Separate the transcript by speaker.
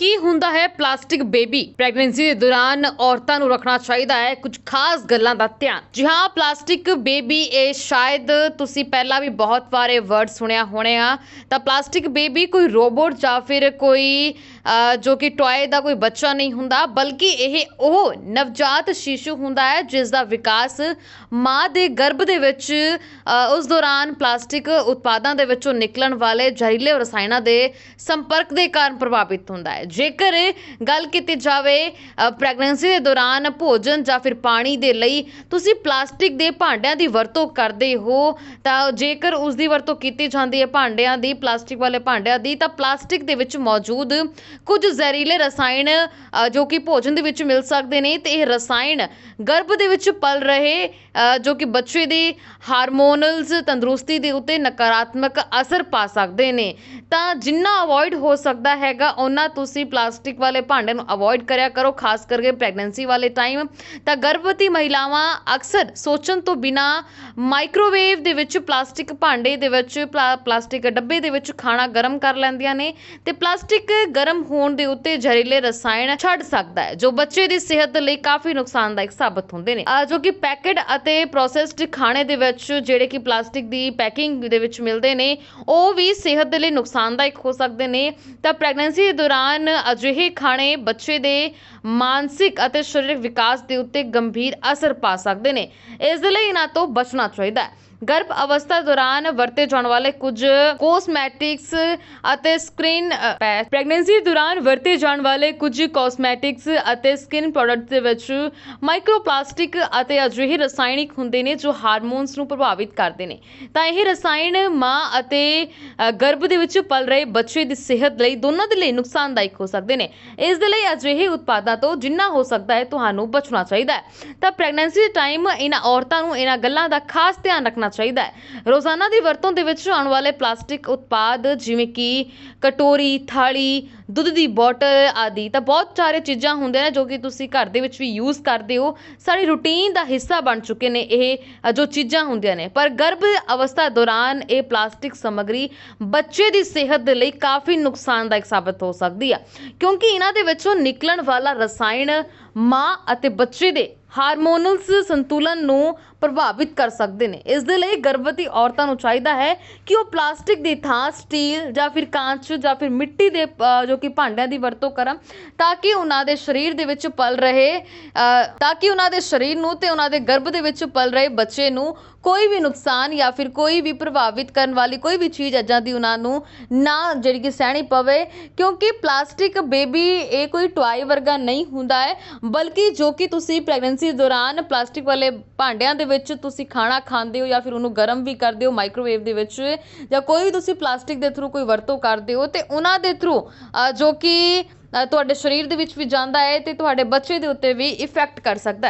Speaker 1: ਕੀ ਹੁੰਦਾ ਹੈ? Plastic baby pregnancy ਦੇ ਦੌਰਾਨ ਔਰਤਾਂ ਨੂੰ ਰੱਖਣਾ ਚਾਹੀਦਾ ਹੈ। ਕੁਝ ਖਾਸ ਗੱਲਾਂ ਦਾ ਧਿਆਨ। ਜੀ ਹਾਂ ਪਲਾਸਟਿਕ ਬੇਬੀ ਇਹ ਸ਼ਾਇਦ ਤੁਸੀਂ ਪਹਿਲਾਂ ਵੀ ਬਹੁਤ ਵਾਰ ਇਹ ਵਰਡ ਸੁਣਿਆ ਹੋਣੇ ਆ। ਤਾਂ ਪਲਾਸਟਿਕ ਬੇਬੀ ਕੋਈ ਰੋਬੋਟ ਜਾਂ ਫਿਰ ਕੋਈ ਜੋ ਕਿ ਟੌਏ ਦਾ ਕੋਈ ਬੱਚਾ ਨਹੀਂ ਹੁੰਦਾ, ਬਲਕਿ ਇਹ ਉਹ ਨਵਜਾਤ ਸ਼ੀਸ਼ੂ ਹੁੰਦਾ ਹੈ, ਜਿਸ ਦਾ ਵਿਕਾਸ ਮਾਂ ਦੇ ਗਰਭ ਦੇ ਵਿੱਚ ਉਸ ਦੌਰਾਨ ਪਲਾਸਟਿਕ ਉਤਪਾਦਾਂ ਦੇ ਵਿੱਚੋਂ ਨਿਕਲਣ ਵਾਲੇ ਜ਼ਹਿਰੀਲੇ ਰਸਾਇਣਾਂ ਦੇ ਸੰਪਰਕ ਦੇ ਕਾਰਨ ਪ੍ਰਭਾਵਿਤ ਹੁੰਦਾ ਹੈ। ਜੇਕਰ ਗੱਲ ਕੀਤੀ ਜਾਵੇ ਪ੍ਰੈਗਨੈਂਸੀ ਦੇ ਦੌਰਾਨ ਭੋਜਨ ਜਾਂ ਫਿਰ ਪਾਣੀ ਦੇ ਲਈ ਤੁਸੀਂ ਪਲਾਸਟਿਕ ਦੇ ਭਾਂਡਿਆਂ ਦੀ ਵਰਤੋਂ ਕਰਦੇ ਹੋ, ਤਾਂ ਜੇਕਰ ਉਸ ਦੀ ਵਰਤੋਂ ਕੀਤੀ ਜਾਂਦੀ ਹੈ ਭਾਂਡਿਆਂ ਦੀ, ਪਲਾਸਟਿਕ ਵਾਲੇ ਭਾਂਡਿਆਂ ਦੀ, ਤਾਂ ਪਲਾਸਟਿਕ ਦੇ ਵਿੱਚ ਮੌਜੂਦ ਕੁਝ ਜ਼ਹਿਰੀਲੇ ਰਸਾਇਣ ਜੋ ਕਿ ਭੋਜਨ ਦੇ ਵਿੱਚ ਮਿਲ ਸਕਦੇ ਨੇ, ਤੇ ਇਹ ਰਸਾਇਣ ਗਰਭ ਦੇ ਵਿੱਚ ਪਲ ਰਹੇ ਜੋ ਕਿ ਬੱਚੇ ਦੀ ਹਾਰਮੋਨਲਸ ਤੰਦਰੁਸਤੀ ਦੇ ਉੱਤੇ ਨਕਾਰਾਤਮਕ ਅਸਰ ਪਾ ਸਕਦੇ ਨੇ। ਤਾਂ ਜਿੰਨਾ ਅਵੋਇਡ ਹੋ ਸਕਦਾ ਹੈਗਾ ਉਹਨਾਂ ਤੁਸੀਂ ਪਲਾਸਟਿਕ ਵਾਲੇ ਭਾਂਡੇ ਨੂੰ ਅਵੋਇਡ ਕਰਿਆ ਕਰੋ, ਖਾਸ ਕਰਕੇ ਪ੍ਰੈਗਨੈਂਸੀ ਵਾਲੇ ਟਾਈਮ। ਤਾਂ ਗਰਭਵਤੀ ਮਹਿਲਾਵਾਂ ਅਕਸਰ ਸੋਚਣ ਤੋਂ ਬਿਨਾ ਮਾਈਕ੍ਰੋਵੇਵ ਦੇ ਵਿੱਚ ਪਲਾਸਟਿਕ ਭਾਂਡੇ ਦੇ ਵਿੱਚ, ਪਲਾ- ਪਲਾਸਟਿਕ ਡੱਬੇ ਦੇ ਵਿੱਚ ਖਾਣਾ ਗਰਮ ਕਰ ਲੈਂਦੀਆਂ ਨੇ, ਤੇ ਪਲਾਸਟਿਕ ਗਰਮ ਹੋਣ ਦੇ ਉੱਤੇ ਜ਼ਹਿਰੀਲੇ ਰਸਾਇਣ ਛੱਡ ਸਕਦਾ ਹੈ, ਜੋ ਬੱਚੇ ਦੀ ਸਿਹਤ ਲਈ ਕਾਫੀ ਨੁਕਸਾਨਦਾਇਕ ਸਾਬਤ ਹੁੰਦੇ ਨੇ। ਅਹ ਜੋ ਕਿ ਪੈਕਡ ਅਤੇ ਪ੍ਰੋਸੈਸਡ ਖਾਣੇ ਦੇ ਵਿੱਚ ਜਿਹੜੇ ਕਿ ਪਲਾਸਟਿਕ ਦੀ ਪੈਕਿੰਗ ਦੇ ਵਿੱਚ ਮਿਲਦੇ ਨੇ, ਉਹ ਵੀ ਸਿਹਤ ਦੇ ਲਈ ਨੁਕਸਾਨਦਾਇਕ ਹੋ ਸਕਦੇ ਨੇ। ਤਾਂ ਪ੍ਰੈਗਨੈਂਸੀ ਦੇ ਦੌਰਾਨ ਅਜਿਹੇ ਖਾਣੇ ਬੱਚੇ ਦੇ ਮਾਨਸਿਕ ਅਤੇ ਸਰੀਰਕ ਵਿਕਾਸ ਦੇ ਉੱਤੇ ਗੰਭੀਰ ਅਸਰ ਪਾ ਸਕਦੇ ਨੇ। ਇਸ ਦੇ ਲਈ ਇਹਨਾਂ ਤੋਂ ਬਚਣਾ ਚਾਹੀਦਾ ਹੈ। ਗਰਭ ਅਵਸਥਾ ਦੌਰਾਨ ਵਰਤੇ ਜਾਣ ਵਾਲੇ ਕੁਝ ਕੋਸਮੈਟਿਕਸ ਅਤੇ ਸਕ੍ਰੀਨ ਪ੍ਰੈਗਨੈਂਸੀ ਦੌਰਾਨ ਵਰਤੇ ਜਾਣ ਵਾਲੇ ਕੁਝ ਕੋਸਮੈਟਿਕਸ ਅਤੇ ਸਕਿਨ ਪ੍ਰੋਡਕਟਸ ਦੇ ਵਿੱਚ ਮਾਈਕਰੋਪਲਾਸਟਿਕ ਅਤੇ ਅਜਿਹੇ ਰਸਾਇਣਿਕ ਹੁੰਦੇ ਨੇ ਜੋ ਹਾਰਮੋਨਸ ਨੂੰ ਪ੍ਰਭਾਵਿਤ ਕਰਦੇ ਨੇ। ਤਾਂ ਇਹ ਰਸਾਇਣ ਮਾਂ ਅਤੇ ਗਰਭ ਦੇ ਵਿੱਚ ਪਲ ਰਹੇ ਬੱਚੇ ਦੀ ਸਿਹਤ ਲਈ ਦੋਨਾਂ ਦੇ ਲਈ ਨੁਕਸਾਨਦਾਇਕ ਹੋ ਸਕਦੇ ਨੇ। ਇਸ ਦੇ ਲਈ ਅਜਿਹੇ ਉਤਪਾਦਾਂ ਤੋਂ ਜਿੰਨਾ ਹੋ ਸਕਦਾ ਹੈ ਤੁਹਾਨੂੰ ਬਚਣਾ ਚਾਹੀਦਾ ਹੈ। ਤਾਂ ਪ੍ਰੈਗਨੈਂਸੀ ਦੇ ਟਾਈਮ ਇਹਨਾਂ ਔਰਤਾਂ ਨੂੰ ਇਹਨਾਂ ਗੱਲਾਂ ਦਾ ਖਾਸ ਧਿਆਨ ਰੱਖਣਾ ਚਾਹੀਦਾ ਹੈ। ਰੋਜ਼ਾਨਾ ਦੀ ਵਰਤੋਂ ਦੇ ਵਿੱਚ ਆਉਣ ਵਾਲੇ ਪਲਾਸਟਿਕ ਉਤਪਾਦ ਜਿਵੇਂ ਕਿ ਕਟੋਰੀ, ਥਾਲੀ ਦੁੱਧ ਦੀ ਬੋਟਲ ਆਦਿ, ਤਾਂ ਬਹੁਤ ਸਾਰੇ ਚੀਜ਼ਾਂ ਹੁੰਦੀਆਂ ਨੇ ਜੋ ਕਿ ਤੁਸੀਂ ਘਰ ਦੇ ਵਿੱਚ ਵੀ ਯੂਜ਼ ਕਰਦੇ ਹੋ। ਸਾਡੀ ਰੂਟੀਨ ਦਾ ਹਿੱਸਾ ਬਣ ਚੁੱਕੇ ਨੇ ਇਹ ਜੋ ਚੀਜ਼ਾਂ ਹੁੰਦੀਆਂ ਨੇ। ਪਰ ਗਰਭ ਅਵਸਥਾ ਦੌਰਾਨ ਇਹ ਪਲਾਸਟਿਕ ਸਮੱਗਰੀ ਬੱਚੇ ਦੀ ਸਿਹਤ ਦੇ ਲਈ ਕਾਫੀ ਨੁਕਸਾਨਦਾਇਕ ਸਾਬਤ ਹੋ ਸਕਦੀ ਆ। ਕਿਉਂਕਿ ਇਹਨਾਂ ਦੇ ਵਿੱਚੋਂ ਨਿਕਲਣ ਵਾਲਾ ਰਸਾਇਣ ਮਾਂ ਅਤੇ ਬੱਚੇ ਦੇ ਹਾਰਮੋਨਲਸ ਸੰਤੁਲਨ ਨੂੰ ਪ੍ਰਭਾਵਿਤ ਕਰ ਸਕਦੇ ਨੇ। ਇਸ ਦੇ ਲਈ ਗਰਭਵਤੀ ਔਰਤਾਂ ਨੂੰ ਚਾਹੀਦਾ ਹੈ ਕਿ ਉਹ ਪਲਾਸਟਿਕ ਦੀ ਥਾਂ, ਸਟੀਲ ਜਾਂ ਫਿਰ ਕਾਂਚ ਜਾਂ ਫਿਰ ਮਿੱਟੀ ਦੇ ਜੋ ਕਿ ਭਾਂਡਿਆਂ ਦੀ ਵਰਤੋਂ ਕਰਨ ਤਾਂ ਕਿ ਉਹਨਾਂ ਦੇ ਸਰੀਰ ਦੇ ਵਿੱਚ ਪਲ ਰਹੇ ਤਾਂ ਕਿ ਉਹਨਾਂ ਦੇ ਸਰੀਰ ਨੂੰ ਤੇ ਉਹਨਾਂ ਦੇ ਗਰਭ ਦੇ ਵਿੱਚ ਪਲ ਰਹੇ ਬੱਚੇ ਨੂੰ ਕੋਈ ਵੀ ਨੁਕਸਾਨ ਜਾਂ ਫਿਰ ਕੋਈ ਵੀ ਪ੍ਰਭਾਵਿਤ ਕਰਨ ਵਾਲੀ ਕੋਈ ਵੀ ਚੀਜ਼ ਅਜਾਂ ਦੀ ਉਹਨਾਂ ਨੂੰ ਨਾ ਜਿਹੜੀ ਕਿ ਸਹਿਣੀ ਪਵੇ। ਕਿਉਂਕਿ ਪਲਾਸਟਿਕ ਬੇਬੀ ਇਹ ਕੋਈ ਟੁਆਈ ਵਰਗਾ ਨਹੀਂ ਹੁੰਦਾ ਹੈ, ਬਲਕਿ ਜੋ ਕਿ ਤੁਸੀਂ ਪ੍ਰੈਗਨੈਂਸੀ ਦੌਰਾਨ ਪਲਾਸਟਿਕ ਵਾਲੇ ਭਾਂਡਿਆਂ ਦੇ ਵਿੱਚ ਤੁਸੀਂ ਖਾਣਾ ਖਾਂਦੇ ਹੋ ਜਾਂ ਫਿਰ ਉਹਨੂੰ ਗਰਮ ਵੀ ਕਰਦੇ ਹੋ ਮਾਈਕ੍ਰੋਵੇਵ ਦੇ ਵਿੱਚ, ਜਾਂ ਕੋਈ ਵੀ ਤੁਸੀਂ ਪਲਾਸਟਿਕ ਦੇ ਥਰੂ ਕੋਈ ਵਰਤੋਂ ਕਰਦੇ ਹੋ, ਤੇ ਉਹਨਾਂ ਦੇ ਥਰੂ ਜੋ ਕਿ ਤੁਹਾਡੇ ਸਰੀਰ ਦੇ ਵਿੱਚ ਵੀ ਜਾਂਦਾ ਹੈ ਤੇ ਤੁਹਾਡੇ ਬੱਚੇ ਦੇ ਉੱਤੇ ਵੀ ਇਫੈਕਟ ਕਰ ਸਕਦਾ ਹੈ।